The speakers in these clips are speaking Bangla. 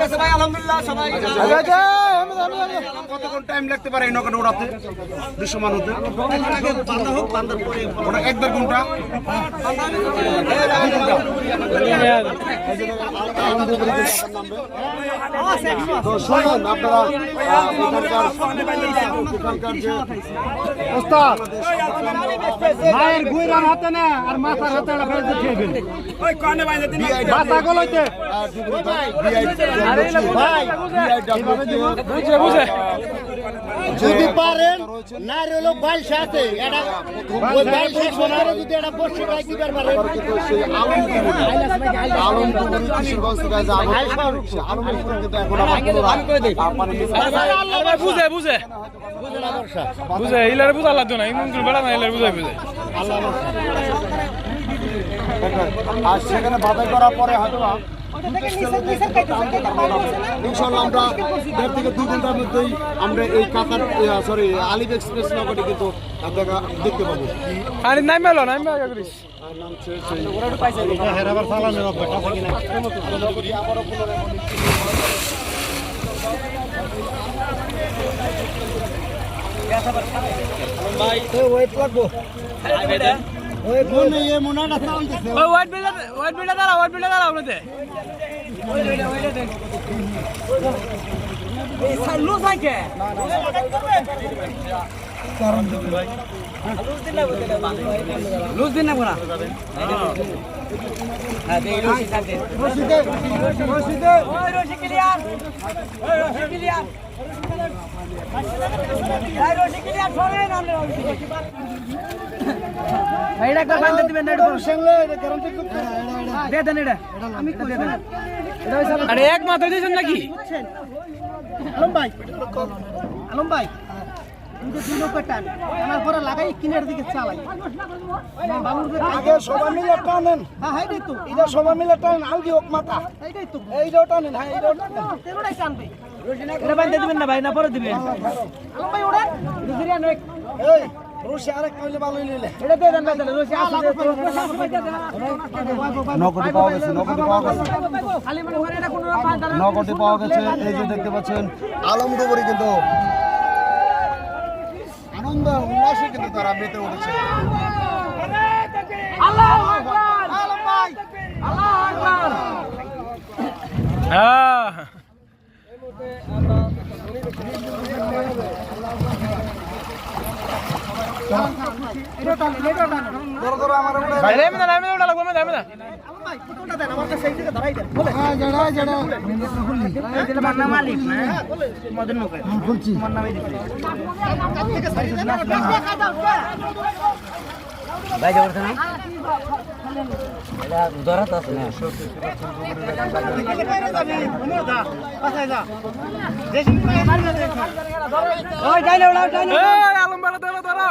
গেছে ভাই আলহামদুলিল্লাহ সবাই কতক্ষণ টাইম লাগতে পারে এই নৌকাটা উড়াতে? দৃশ্যমান হতে। ওটা এক দেড় ঘণ্টা তো শুনুন আপনারা মায়ের গুইরার হাতে না আর মাথার হাতে মাথা গলাইতে। যদি পারেন না রইল বাইশ আছে এটা যদি এটা বসে গাই দিবার পারেন বুঝে বুঝে। বুঝে ইলারে বুঝা লাগতো না। ইমন বেড়া না ইলারে বুঝাই বুঝে আর সেখানে বাধাই করার পরে হয়তো ইনশাল্লাহ আমরা দেড় থেকে দুই ঘণ্টার মধ্যেই আমরা এই কাতার সরি আলিফ এক্সপ্রেস নৌকাটি কিন্তু দেখা দেখতে পাবো। আরে নাইমে এলো নাম হচ্ছে সেই হেরাবার লুজ দিন না ওই রশি এইটা একটা বান্ধে দিবেন না এটা দে দেন এটা। আমি কই দেন আরে এক মাথা দিয়েছেন নাকি? আলম ভাই আলম ভাই। দুই লোক টান টানার পরে লাগাই কিনার দিকে চালাই। আগে সবাই মিলে টানেন হ্যাঁ হাইটাই তো। এটা সবাই মিলে টানেন আলগি হোক মাথা। এইটাই তো। এইটাও টানেন হ্যাঁ এইটাও টানেন তেরোটাই টানবে এটা বান্ধে দিবেন না ভাই না পরে দিবেন। আলম ভাই এই রুশি আরেক কইলে ভালো লইলে এটা দে দেন ভাই রশি আছে পাওয়া গেছে নৌকাটি পাওয়া গেছে। খালি মনে এটা কোনো বান্ধা পাওয়া গেছে এই যে দেখতে পাচ্ছেন আলমডুবরি কিন্তু আনন্দ উল্লাসে কিন্তু তারা মেতে উঠেছে। আল্লাহু আকবার! আল্লাহ ভাই আল্লাহু আকবার! হ্যাঁ আমার আলম আমার এই দিকে ধরাই দেন বলে হ্যাঁ জড়া জড়া এটা বান্না মালিক না মদন নৌকা বলছি আমার নামে দিছে ভাই যাওয়ার না ধরা আছে না? ওই ডাইলে ওড়াও ডাইলে এই আলম বেড়া দাঁড়া দাঁড়া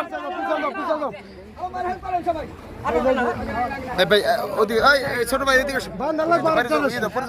এই ভাই ওদিকে ছোট ভাই এদিকে ইয়ে পরে।